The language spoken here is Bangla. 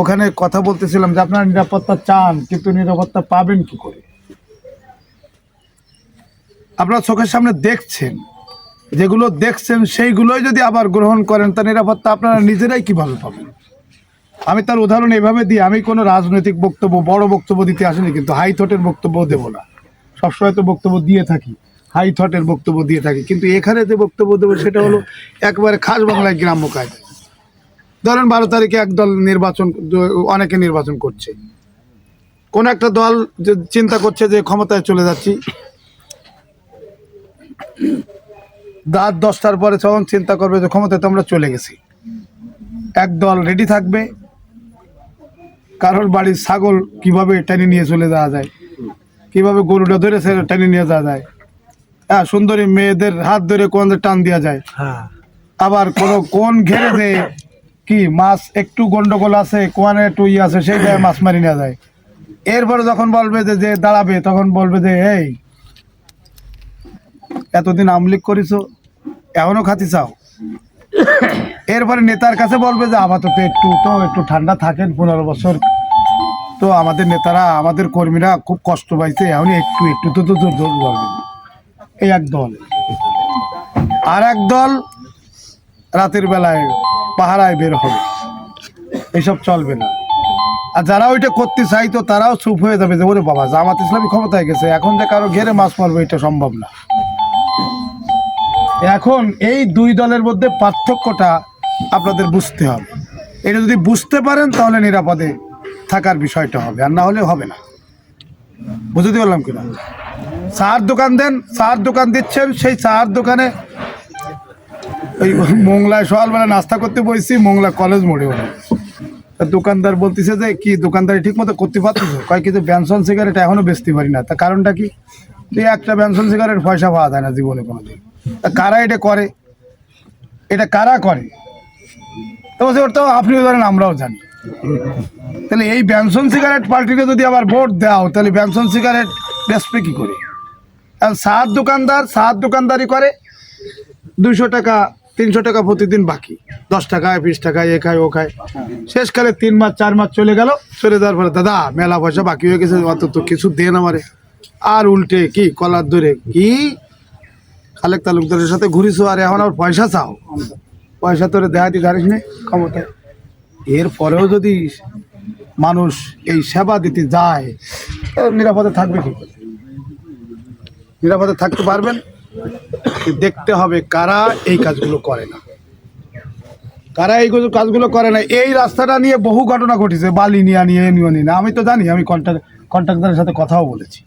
ওখানে কথা বলতেছিলাম যে আপনারা নিরাপত্তা চান, কিন্তু নিরাপত্তা পাবেন কি করে? আপনারা চোখের সামনে দেখছেন। যেগুলো দেখছেন, সেইগুলোই যদি আবার গ্রহণ করেন তা নিরাপত্তা আপনারা নিজেরাই কীভাবে পাবেন? আমি তার উদাহরণ এভাবে দিই, আমি কোনো রাজনৈতিক বক্তব্য, বড় বক্তব্য দিতে আসিনি, কিন্তু হাই থটের বক্তব্য দেবো না। সবসময় তো বক্তব্য দিয়ে থাকি হাই থটের বক্তব্য দিয়ে থাকি, কিন্তু এখানে যে বক্তব্য দেবো, সেটা হলো একবারে খাস বাংলায় গ্রাম্য কায়দা ধরেন বারো তারিখে একদল নির্বাচন অনেকে নির্বাচন করছে। কোন একটা দল যে চিন্তা করছে যে ক্ষমতায় চলে যাচ্ছি। রাত দশটার পরে তখন চিন্তা করবে যে ক্ষমতায় তো আমরা চলে গেছি। এক দল রেডি থাকবে। কারোর বাড়ির ছাগল কীভাবে টেনে নিয়ে চলে যাওয়া যায়? কীভাবে গরুটা ধরে সে টেনে নিয়ে যাওয়া যায়? হ্যাঁ সুন্দরী মেয়েদের হাত ধরে কোন টান দেওয়া যায়? হ্যাঁ। আবার কোন কোন ঘেরে কি মাছ একটু গন্ডগোল আছে, কোয়ানে একটু ই আছে সেই জায়গায় মাছ মারি না যায়। এরপরে যখন বলবে যে যে দাঁড়াবে, তখন বলবে যে, এই, এতদিন আমলিক করিছো, এখনও খাতি চাও? এরপরে নেতার কাছে বলবে যে, আপাতত একটু তো একটু ঠান্ডা থাকেন, পনেরো বছর। তো আমাদের নেতারা, আমাদের কর্মীরা খুব কষ্ট পাইছে এখন একটু একটু তো তো জোর জোর বলবে। এই এক দল। আর এক দল রাতের বেলায় পাহারায় বের হবে। এসব চলবে না। আর যারা ওইটা করতে চাইতো তারাও চুপ হয়ে যাবে যে, ওরে বাবা, জামাত ইসলামী ক্ষমতায় গেছে, এখন যে কারও ঘেরে মাছ মারবে, এটা সম্ভব না। এখন এই দুই দলের মধ্যে পার্থক্যটা আপনাদের বুঝতে হবে। এটা যদি বুঝতে পারেন, তাহলে নিরাপদে থাকার বিষয়টা হবে, আর না হলে হবে না। বুঝতে পারলাম কিনা? চার দোকান দেন চার দোকান দিচ্ছেন, সেই চার দোকানে ওই মোংলায় সকালবেলা নাস্তা করতে বসছি, মোংলা কলেজ মোড়ে তা দোকানদার বলতেছে যে, কি দোকানদারি ঠিক মতো করতে পারতেছো? কয়, কিন্তু ব্যানসন সিগারেট এখনও বেচতে পারি না। তা কারণটা কি? যে একটা ব্যানসন সিগারেট পয়সা পাওয়া যায় না জীবনে কোনোদিন। তা কারা এটা করে? এটা কারা করে? তো ওর তো আপনিও জানেন আমরাও জানি। তাহলে এই ব্যানসন সিগারেট পার্টিকে যদি আবার ভোট দাও তাহলে ব্যানসন সিগারেট বেচবে কি করে? আর সাত দোকানদার সাত দোকানদারি করে। দুশো টাকা তিনশো টাকা প্রতিদিন বাকি। দশ টাকায়, বিশ টাকায়, এ খায়, ও খায়। শেষকালে তিন মাস, চার মাস চলে গেল, চলে যাওয়ার পরে, দাদা, মেলা পয়সা বাকি হয়ে গেছে অত তো কিছু দেন আমারে। আর উল্টে কি, কলার ধরে, কি? খালেক তালুকদারের সাথে ঘুরিছো আর এখন আর পয়সা চাও? পয়সা তোরে দেখাতে জানিস নে, ক্ষমতায়। এরপরেও যদি মানুষ এই সেবা দিতে যায় নিরাপদে থাকবে কি? নিরাপদে থাকতে পারবেন? দেখতে হবে কারা এই কাজগুলো করে না। কারা এই কাজগুলো করে না। এই রাস্তাটা নিয়ে বহু ঘটনা ঘটেছে, বালি নিয়ে নিয়ে নিয়ে না। আমি তো জানি, আমি কন্ট্রাক্ট কন্ট্রাক্টরের সাথে কথাও বলেছি।